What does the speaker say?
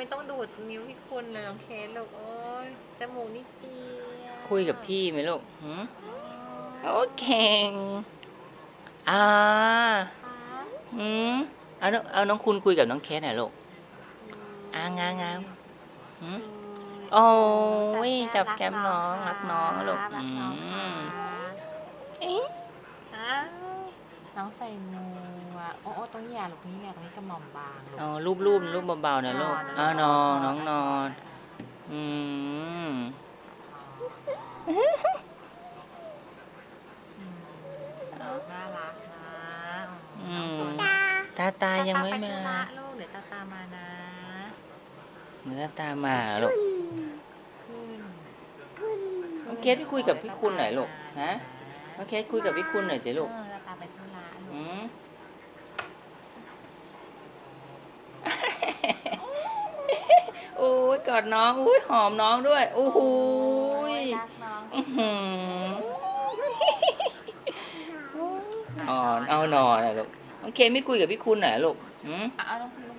ไม่ต้องดูดนิ้วพี่คุณเลยน้องเคสลูกโอ้ยจมูกนิดเดียวคุยกับพี่ไหมลูกหืมอ๋อโอเคงอ่าครับหืมเอาน้องเอาน้องคุณคุยกับน้องเคสหน่อยลูก อ่างางาม หืม โอ้ยจับแก้มน้องรักน้องลูกรักน้องค่ะอืมเอ๊ะอ้าว น้องใส่หมวกโอ้โอ้ตรงนี้อย่าลูกนี้อย่าตรงนี้กระหม่อมบางลูกเอารูปรูปรูปเบาๆหน่อยลูกเอานอนน้องนอนอืมอืมน่ารักนะอืมน้องตาตาตายังไม่ตมาไปธุระลูกเดี๋ยวตาตามานะเนื้อตามาลูกขึ้นขึ้นน้องเคสคุยกับพี่คุณหน่อยลูกฮะน้องเคสคุยกับพี่คุณหน่อยสิลูก เออตาตาไปธุระลู อื ก ม โอ้ยกอดน้องอุ้ยหอมน้องด้วยโอ้โหยรักน้องอื้อหืออ่อนเอานอนนะลูกน้องเคไม่คุยกับพี่คุณหน่อยลูกหืม เอาเอาน้องคุณลูก